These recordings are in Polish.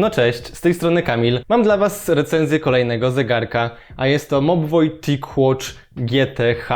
No cześć, z tej strony Kamil. Mam dla Was recenzję kolejnego zegarka, a jest to Mobvoi TicWatch GTH.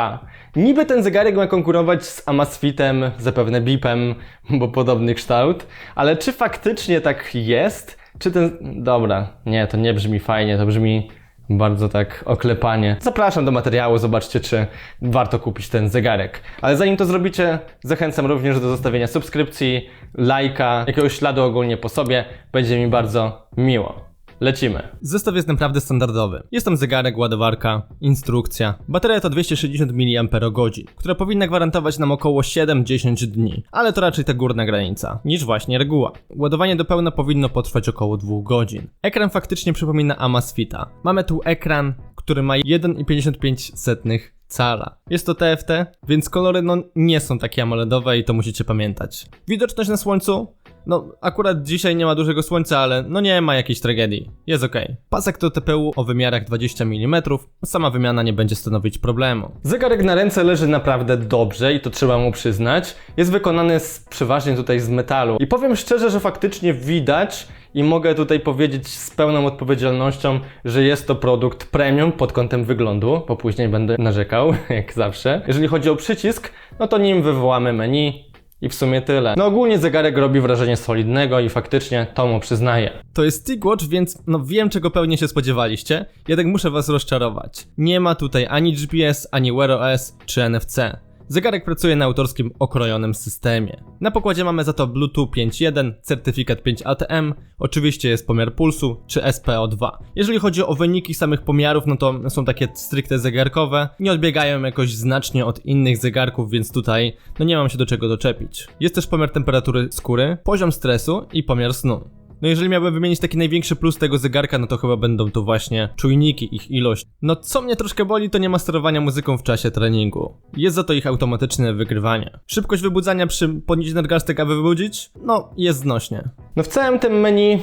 Niby ten zegarek ma konkurować z Amazfitem, zapewne Beepem, bo podobny kształt, ale czy faktycznie tak jest? Czy ten... Dobra, nie, to nie brzmi fajnie, to brzmi bardzo tak oklepanie. Zapraszam do materiału, zobaczcie, czy warto kupić ten zegarek. Ale zanim to zrobicie, zachęcam również do zostawienia subskrypcji, lajka, jakiegoś śladu ogólnie po sobie. Będzie mi bardzo miło. Lecimy. Zestaw jest naprawdę standardowy. Jest tam zegarek, ładowarka, instrukcja. Bateria to 260 mAh, która powinna gwarantować nam około 7-10 dni, ale to raczej ta górna granica, niż właśnie reguła. Ładowanie do pełna powinno potrwać około 2 godzin. Ekran faktycznie przypomina Amazfita. Mamy tu ekran, który ma 1,55 cala. Jest to TFT, więc kolory no nie są takie AMOLEDowe i to musicie pamiętać. Widoczność na słońcu? No, akurat dzisiaj nie ma dużego słońca, ale no nie ma jakiejś tragedii. Jest ok. Pasek to TPU o wymiarach 20 mm, sama wymiana nie będzie stanowić problemu. Zegarek na ręce leży naprawdę dobrze i to trzeba mu przyznać. Jest wykonany z, przeważnie tutaj z metalu. I powiem szczerze, że faktycznie widać i mogę tutaj powiedzieć z pełną odpowiedzialnością, że jest to produkt premium pod kątem wyglądu, bo później będę narzekał, jak zawsze. Jeżeli chodzi o przycisk, no to nim wywołamy menu, i w sumie tyle. No ogólnie zegarek robi wrażenie solidnego i faktycznie to mu przyznaję. To jest TicWatch, więc no wiem czego pewnie się spodziewaliście, jednak muszę was rozczarować. Nie ma tutaj ani GPS, ani Wear OS czy NFC. Zegarek pracuje na autorskim okrojonym systemie. Na pokładzie mamy za to Bluetooth 5.1, certyfikat 5 ATM, oczywiście jest pomiar pulsu czy SPO2. Jeżeli chodzi o wyniki samych pomiarów, no to są takie stricte zegarkowe, nie odbiegają jakoś znacznie od innych zegarków, więc tutaj no nie mam się do czego doczepić. Jest też pomiar temperatury skóry, poziom stresu i pomiar snu. No jeżeli miałbym wymienić taki największy plus tego zegarka, no to chyba będą to właśnie czujniki, ich ilość. No co mnie troszkę boli, to nie ma sterowania muzyką w czasie treningu. Jest za to ich automatyczne wygrywanie. Szybkość wybudzania przy podnieść nadgarstek, aby wybudzić? No, jest znośnie. No w całym tym menu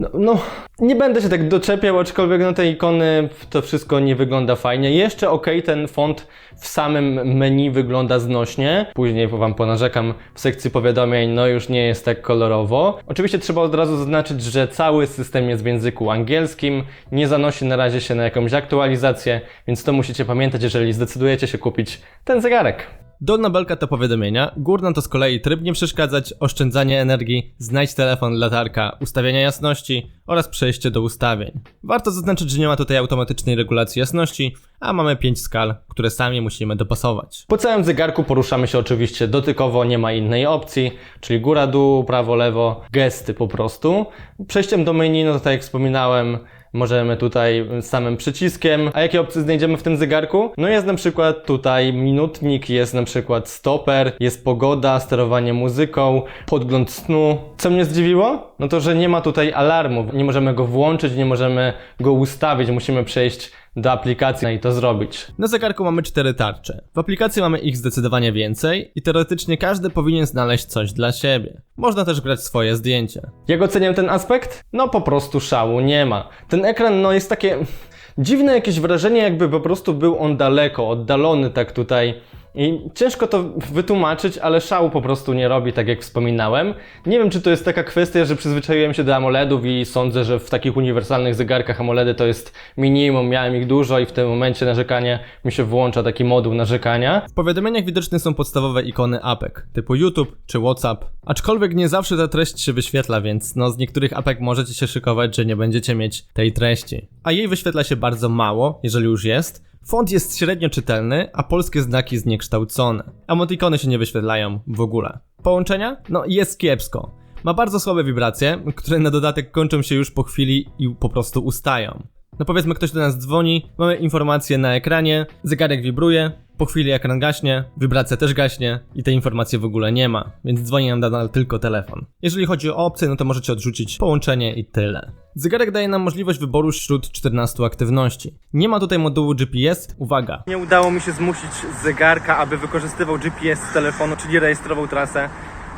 no, no, nie będę się tak doczepiał, aczkolwiek no te ikony, to wszystko nie wygląda fajnie. Jeszcze ok, ten font w samym menu wygląda znośnie. Później wam ponarzekam w sekcji powiadomień, no już nie jest tak kolorowo. Oczywiście trzeba od razu zaznaczyć, że cały system jest w języku angielskim, nie zanosi na razie się na jakąś aktualizację, więc to musicie pamiętać, jeżeli zdecydujecie się kupić ten zegarek. Dolna belka to powiadomienia, górna to z kolei tryb nie przeszkadzać, oszczędzanie energii, znajdź telefon, latarka, ustawiania jasności oraz przejście do ustawień. Warto zaznaczyć, że nie ma tutaj automatycznej regulacji jasności, a mamy 5 skal, które sami musimy dopasować. Po całym zegarku poruszamy się oczywiście dotykowo, nie ma innej opcji, czyli góra, dół, prawo, lewo, gesty po prostu. Przejściem do menu, no to tak jak wspominałem, Możemy tutaj samym przyciskiem. A jakie opcje znajdziemy w tym zegarku? No jest na przykład tutaj minutnik, jest na przykład stoper, jest pogoda, sterowanie muzyką, podgląd snu. Co mnie zdziwiło? No to, że nie ma tutaj alarmu. Nie możemy go włączyć, nie możemy go ustawić, musimy przejść do aplikacji i to zrobić. Na zegarku mamy cztery tarcze. W aplikacji mamy ich zdecydowanie więcej i teoretycznie każdy powinien znaleźć coś dla siebie. Można też grać swoje zdjęcie. Jak oceniam ten aspekt? No po prostu szału nie ma. Ten ekran no jest takie dziwne jakieś wrażenie jakby po prostu był on daleko, oddalony tak tutaj i ciężko to wytłumaczyć, ale szału po prostu nie robi, tak jak wspominałem. Nie wiem, czy to jest taka kwestia, że przyzwyczaiłem się do AMOLEDów i sądzę, że w takich uniwersalnych zegarkach AMOLEDy to jest minimum, miałem ich dużo i w tym momencie narzekanie mi się włącza taki moduł narzekania. W powiadomieniach widoczne są podstawowe ikony apek, typu YouTube czy WhatsApp, aczkolwiek nie zawsze ta treść się wyświetla, więc no z niektórych apek możecie się szykować, że nie będziecie mieć tej treści. A jej wyświetla się bardzo mało, jeżeli już jest, Font jest średnio czytelny, a polskie znaki zniekształcone. Emotikony się nie wyświetlają w ogóle. Połączenia? No jest kiepsko. Ma bardzo słabe wibracje, które na dodatek kończą się już po chwili i po prostu ustają. No powiedzmy ktoś do nas dzwoni, mamy informację na ekranie, zegarek wibruje, po chwili ekran gaśnie, wibracja też gaśnie i tej informacji w ogóle nie ma, więc dzwoni nam nadal tylko telefon. Jeżeli chodzi o opcje, no to możecie odrzucić połączenie i tyle. Zegarek daje nam możliwość wyboru wśród 14 aktywności. Nie ma tutaj modułu GPS, uwaga. Nie udało mi się zmusić zegarka, aby wykorzystywał GPS z telefonu, czyli rejestrował trasę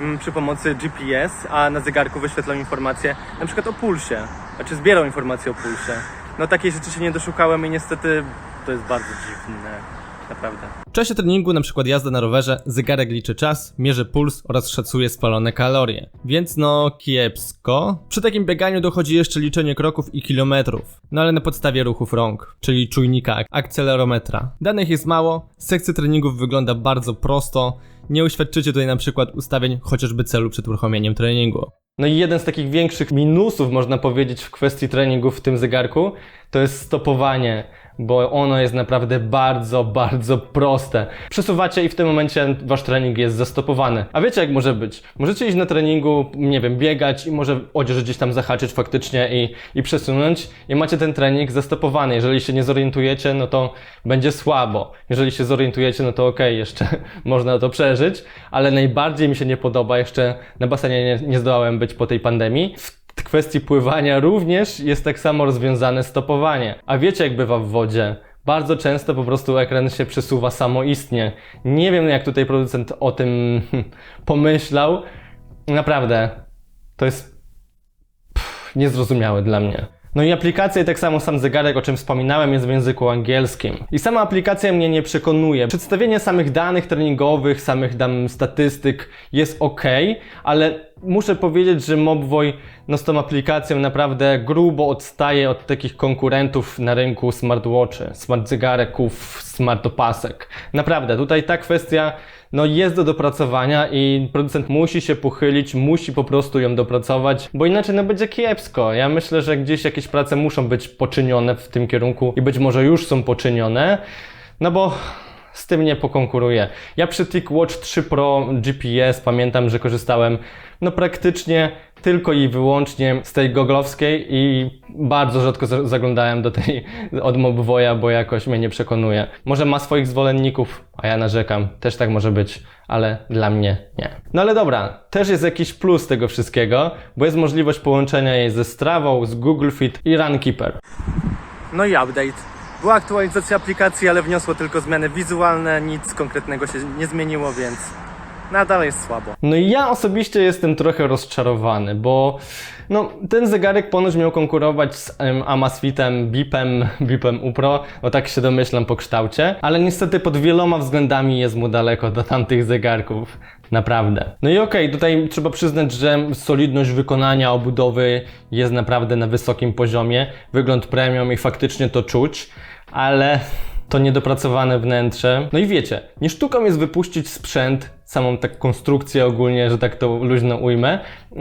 mm, przy pomocy GPS, a na zegarku wyświetlał informacje na przykład o pulsie, znaczy zbierał informacje o pulsie. No takiej rzeczy się nie doszukałem i niestety to jest bardzo dziwne. naprawdę. W czasie treningu, na przykład jazda na rowerze, zegarek liczy czas, mierzy puls oraz szacuje spalone kalorie. Więc no, kiepsko. Przy takim bieganiu dochodzi jeszcze liczenie kroków i kilometrów. No ale na podstawie ruchów rąk, czyli czujnika ak- akcelerometra. Danych jest mało, sekcja treningów wygląda bardzo prosto. Nie uświadczycie tutaj na przykład ustawień chociażby celu przed uruchomieniem treningu. No i jeden z takich większych minusów, można powiedzieć, w kwestii treningów w tym zegarku, to jest stopowanie, bo ono jest naprawdę bardzo, bardzo proste. Przesuwacie i w tym momencie wasz trening jest zastopowany. A wiecie jak może być? Możecie iść na treningu, nie wiem, biegać i może odzież gdzieś tam zahaczyć faktycznie i, i przesunąć i macie ten trening zastopowany. Jeżeli się nie zorientujecie, no to będzie słabo. Jeżeli się zorientujecie, no to okej, jeszcze można to przeżyć, ale najbardziej mi się nie podoba, jeszcze na basenie nie, nie zdołałem być po tej pandemii. Kwestii pływania również jest tak samo rozwiązane stopowanie. A wiecie jak bywa w wodzie? Bardzo często po prostu ekran się przesuwa samoistnie. Nie wiem jak tutaj producent o tym pomyślał. Naprawdę, to jest pff, niezrozumiałe dla mnie. No i aplikacja i tak samo sam zegarek, o czym wspominałem, jest w języku angielskim. I sama aplikacja mnie nie przekonuje. Przedstawienie samych danych treningowych, samych tam statystyk jest ok, ale muszę powiedzieć, że Mobvoi no z tą aplikacją naprawdę grubo odstaje od takich konkurentów na rynku smartwatchy, smart zegareków, smart opasek. Naprawdę, tutaj ta kwestia no jest do dopracowania i producent musi się pochylić, musi po prostu ją dopracować, bo inaczej no będzie kiepsko. Ja myślę, że gdzieś jakieś prace muszą być poczynione w tym kierunku i być może już są poczynione, no bo z tym nie pokonkuruję. Ja przy TicWatch 3 Pro GPS pamiętam, że korzystałem no praktycznie tylko i wyłącznie z tej goglowskiej i bardzo rzadko za- zaglądałem do tej od Mobvoya, bo jakoś mnie nie przekonuje. Może ma swoich zwolenników, a ja narzekam. Też tak może być, ale dla mnie nie. No ale dobra, też jest jakiś plus tego wszystkiego, bo jest możliwość połączenia jej ze Strawą, z Google Fit i Runkeeper. No i update. Była aktualizacja aplikacji, ale wniosło tylko zmiany wizualne, nic konkretnego się nie zmieniło, więc nadal jest słabo. No i ja osobiście jestem trochę rozczarowany, bo no, ten zegarek ponoć miał konkurować z em, Amazfitem, Beepem, Beepem Upro, o tak się domyślam po kształcie, ale niestety pod wieloma względami jest mu daleko do tamtych zegarków. Naprawdę. No i okej, tutaj trzeba przyznać, że solidność wykonania obudowy jest naprawdę na wysokim poziomie. Wygląd premium i faktycznie to czuć, ale to niedopracowane wnętrze. No i wiecie, nie sztuką jest wypuścić sprzęt, samą tak konstrukcję ogólnie, że tak to luźno ujmę,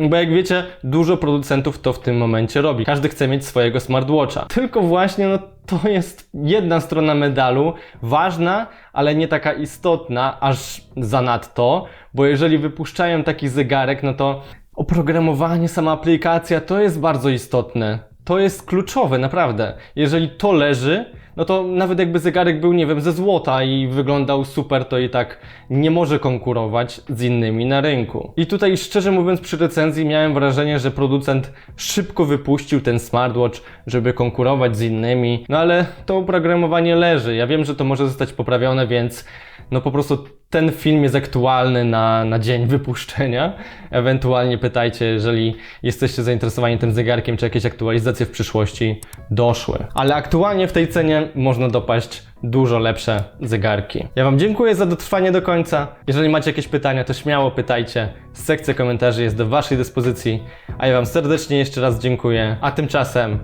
bo jak wiecie, dużo producentów to w tym momencie robi. Każdy chce mieć swojego smartwatcha. Tylko właśnie, no to jest jedna strona medalu, ważna, ale nie taka istotna, aż zanadto, bo jeżeli wypuszczają taki zegarek, no to oprogramowanie, sama aplikacja to jest bardzo istotne. To jest kluczowe, naprawdę. Jeżeli to leży, no to nawet jakby zegarek był, nie wiem, ze złota i wyglądał super, to i tak nie może konkurować z innymi na rynku. I tutaj szczerze mówiąc przy recenzji miałem wrażenie, że producent szybko wypuścił ten smartwatch, żeby konkurować z innymi, no ale to oprogramowanie leży. Ja wiem, że to może zostać poprawione, więc no po prostu ten film jest aktualny na, na dzień wypuszczenia. Ewentualnie pytajcie, jeżeli jesteście zainteresowani tym zegarkiem, czy jakieś aktualizacje w przyszłości doszły. Ale aktualnie w tej cenie można dopaść dużo lepsze zegarki. Ja Wam dziękuję za dotrwanie do końca. Jeżeli macie jakieś pytania, to śmiało pytajcie. Sekcja komentarzy jest do Waszej dyspozycji. A ja Wam serdecznie jeszcze raz dziękuję. A tymczasem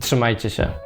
trzymajcie się.